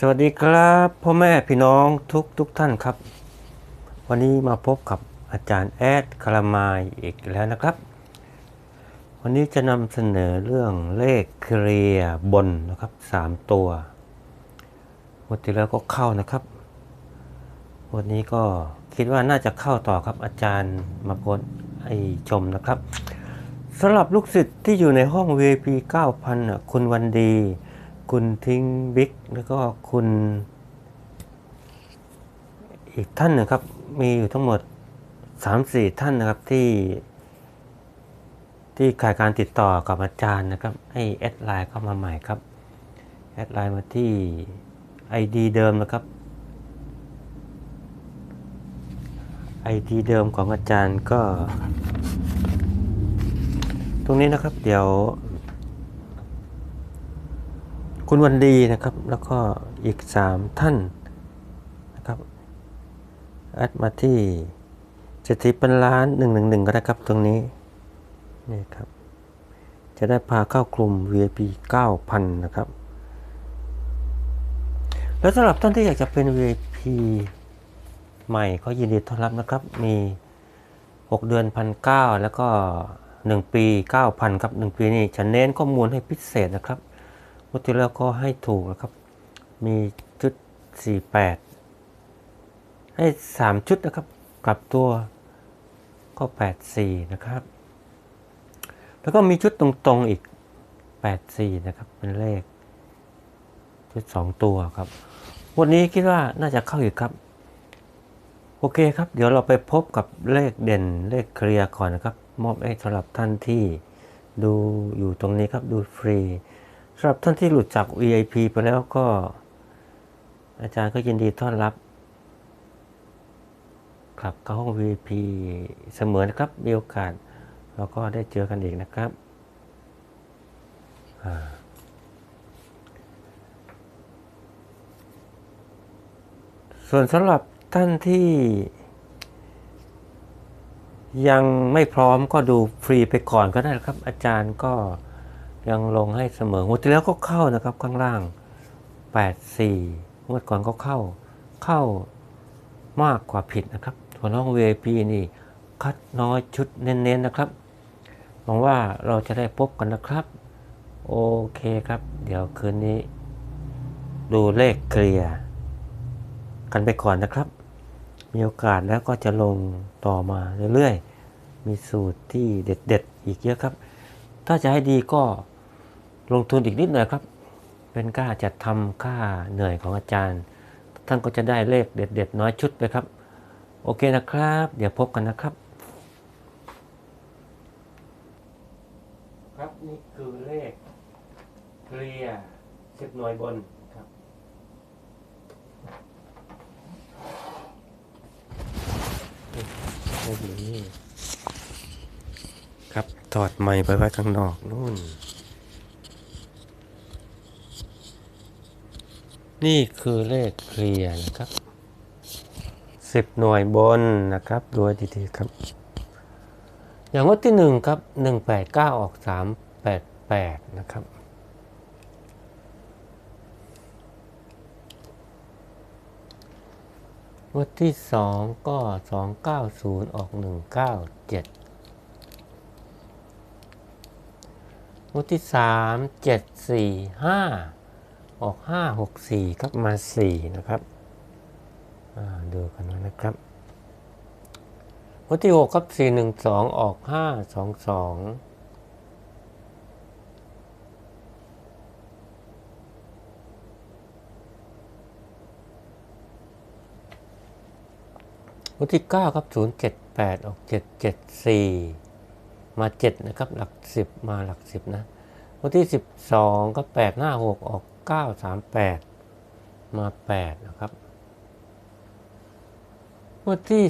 สวัสดีครับพ่อแม่พี่น้องทุกทุกท่านครับ วันนี้มาพบกับอาจารย์แอดคารามายอีกแล้วนะครับ วันนี้จะนำเสนอเรื่องเลขเคลียบนนะครับสามตัววันที่แล้วก็เข้านะครับ วันนี้ก็คิดว่าน่าจะเข้าต่อครับอาจารย์มาพสต์ให้ชมนะครับสำหรับลูกศิษย์ที่อยู่ในห้อง VIP 9,000 คุณวันดี คุณทิ้งบิ๊กแล้วก็คุณอีกท่านหนะครับ มีอยู่ทั้งหมด 3-4 ท่านนะครับที่ที่ขาดการติดต่อกับอาจารย์นะครับ ให้แอดไลน์เข้ามาใหม่ครับ แอดไลน์มาที่ ID เดิมนะครับ ID เดิมของอาจารย์ก็ ตรงนี้นะครับ เดี๋ยว คุณวันดีนะครับ แล้วก็อีก 3 ท่านนะครับแอดมาที่เศรษฐีเป็นล้าน111ก็ได้ครับตรงนี้นี่ครับจะได้พาเข้ากลุ่ม VIP 9,000 นะครับ แล้วสำหรับท่านที่อยากจะเป็น VIP ใหม่ก็ยินดีต้อนรับนะครับ มี 6 เดือนพันเแล้วก็ 1 ปี 9,000 ครับ 1 ปีนี่จะเน้นข้อมูลให้พิเศษนะครับ วันที่แล้วก็ให้ถูกนะครับ มีชุด 48 ให้ 3 ชุดนะครับ กลับตัวก็ 84 นะครับ แล้วก็มีชุดตรงๆอีก 84 นะครับ เป็นเลข ชุด 2 ตัวครับ วันนี้คิดว่าน่าจะเข้าอีกครับ โอเคครับ เดี๋ยวเราไปพบกับเลขเด่นเลขเคลียร์ก่อนนะครับ มอบให้สำหรับท่านที่ดูอยู่ตรงนี้ครับดูฟรี สำหรับท่านที่หลุดจาก VIP ไปแล้วก็ อาจารย์ก็ยินดีต้อนรับกลับเข้าห้อง VIP เสมอนะครับ มีโอกาสเราก็ได้เจอกันอีกนะครับ ส่วนสำหรับท่านที่ยังไม่พร้อมก็ดูฟรีไปก่อนก็ได้ครับ อาจารย์ก็ ยังลงให้เสมองวดที่แล้วก็เข้านะครับข้างล่าง 84งวดก่อนก็เข้าเข้ามากกว่าผิดนะครับส่วน้อง VIP นี่คัดน้อยชุดเน้นๆนะครับหวังว่าเราจะได้พบกันนะครับ โอเคครับ เดี๋ยวคืนนี้ ดูเลขเคลียร์กันไปก่อนนะครับ มีโอกาสแล้วก็จะลงต่อมาเรื่อยๆ มีสูตรที่เด็ดๆ อีกเยอะครับ ถ้าจะให้ดีก็ ลงทุนอีกนิดหน่อยครับ เป็นค่าจัดทำค่าเหนื่อยของอาจารย์ ท่านก็จะได้เลขเด็ด ๆ น้อยชุดไปครับ โอเคนะครับ เดี๋ยวพบกันนะครับ ครับนี่คือเลขเคลียร์สิบหน่วยบนครับไม่ดีครับถอดไม้ไปไว้ข้างนอกนู่น นี่คือเลขเคลียร์นะครับสิบหน่วยบนนะครับดูให้ดีๆครับ อย่างงวัดที่หนึ่งครับหนึ่งแปดเก้าออกสามแปดแปดนะครับงวดที่สองก็สองเก้าศูนย์ออกหนึ่งเก้าเจ็ดงวดที่สามเจ็ดสี่ห้า ออกห้าหกสี่ครับมาสี่นะครับดูกันนะครับงวดที่หกครับสี่หนึ่งสองออกห้าสองสองงวดที่เก้าครับศูนย์เจ็ดแปดออกเจ็ดเจ็ดสี่มาเจ็ดนะครับ หลักสิบมาหลักสิบนะ วันที่ 12ก็8 5 6 ออก 9 3 8 มา 8 นะครับวันที่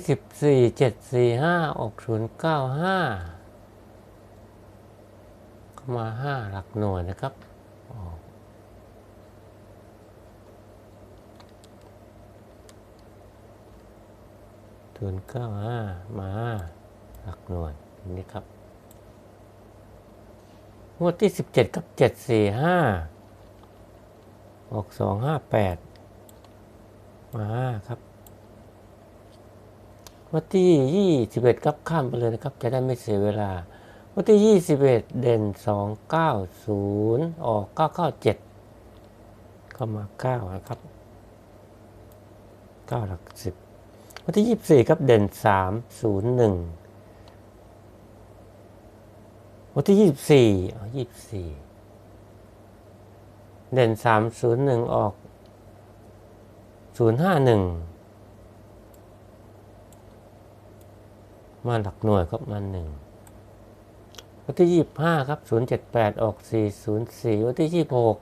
14 7 4 5 ออก 0 9 5ก็มา 5 หลักหน่วยนะครับศูนย์เก้าห้ามาหลักหน่วยนี่ครับงวดที่สิบเจ็ดกับเจ็ดสี่ห้า ออกสองห้าแปดมาครับ วันที่ยี่สิบเอ็ดครับข้ามไปเลยนะครับ จะได้ไม่เสียเวลา วันที่ยี่สิบเอ็ดเด่นสองเก้าศูนย์ออกเก้าเก้าเจ็ดก็มาเก้านะครับเก้าหลักสิบวันที่ยี่สิบสี่ครับเด่นสามศูนย์หนึ่งวันที่ยี่สิบสี่อ๋อยี่สิบสี่ เด่นสามศูนย์หนึ่งออกศูนย์ห้าหนึ่งมาหลักหน่วยครับมาหนึ่งวันที่ยี่ห้าครับศูนย์เจ็ดแปดออกสี่ศูนย์สี่วันที่ยี่หก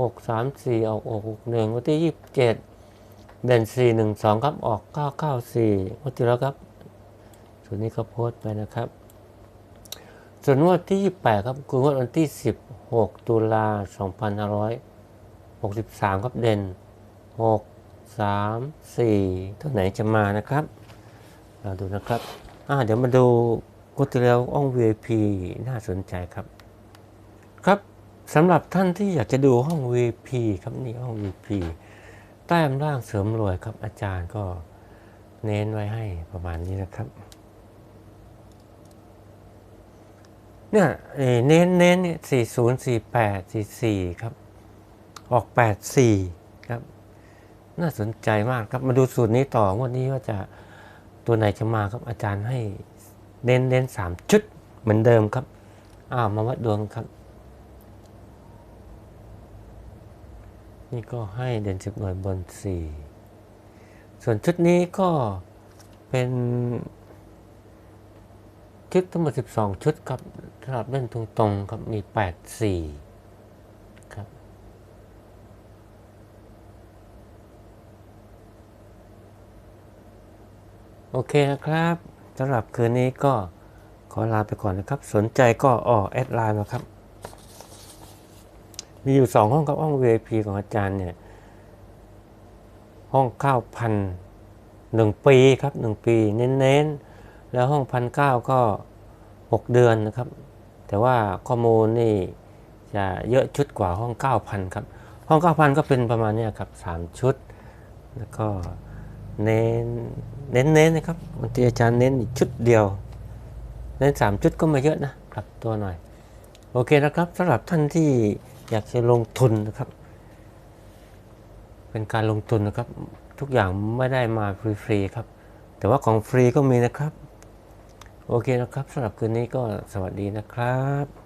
หกสามสี่ออกหกหนึ่งวันที่ยี่เจ็ดเด่นสี่หนึ่งสองครับ ออกเก้าเก้าสี่วันที่แล้วครับ ส่วนนี้ก็โพสต์ไปนะครับ ส่วนงวดที่ยี่แปดครับคืองวดวันที่สิบ บหกตุลาสองพันห้าร้อยหกสิบสามครับเด่นหกสามสี่ตัวไหนจะมานะครับ เราดูนะครับอ่าเดี๋ยวมาดูกุฏิแล้วห้อง VIP น่าสนใจครับ ครับสำหรับท่านที่อยากจะดูห้อง VIP ครับนี่ห้อง VIP ใต้อำล่างเสริมรวยครับอาจารย์ก็เน้นไว้ให้ประมาณนี้นะครับ เนี่ยเน้นเน้นเนี่ยสี่ศูนย์สี่แปดสี่สี่ครับ ออกแปดสี่ครับ น่าสนใจมากครับ มาดูสูตรนี้ต่องวันนี้ว่าจะตัวไหนจะมาครับอาจารย์ให้เน้นเน้นสามชุดเหมือนเดิมครับ อ้าวมาวัดดวงครับ นี่ก็ให้เด่นสิบหน่วยบนสี่ส่วนชุดนี้ก็เป็น ชุดทั้งหมดสิบสองชุดครับสำหรับเล่นตรงๆครับมีแปดสี่ครับ โอเคนะครับสำหรับคืนนี้ก็ขอลาไปก่อนนะครับ สนใจก็ออแอดไลน์มาครับ มีอยู่สองห้องครับห้อง VIP ของอาจารย์เนี่ย ห้องเก้าพันหนึ่งปีครับหนึ่งปีเน้นๆ แล้วห้องพันเก้าก็หกเดือนนะครับ แต่ว่าข้อมูลนี่จะเยอะชุดกว่าห้องเก้าพันครับ ห้องเก้าพันก็เป็นประมาณนี้ครับสามชุด แล้วก็เน้นเน้นเน้นนะครับบางทีอาจารย์เน้นอีกชุดเดียว เน้นสามชุดก็ไมาเยอะนะกลับตัวหน่อย โอเคนะครับสำหรับท่านที่อยากจะลงทุนนะครับ เป็นการลงทุนนะครับ ทุกอย่างไม่ได้มาฟรีๆครับ แต่ว่าของฟรีก็มีนะครับ โอเคนะครับสำหรับคืนนี้ก็สวัสดีนะครับ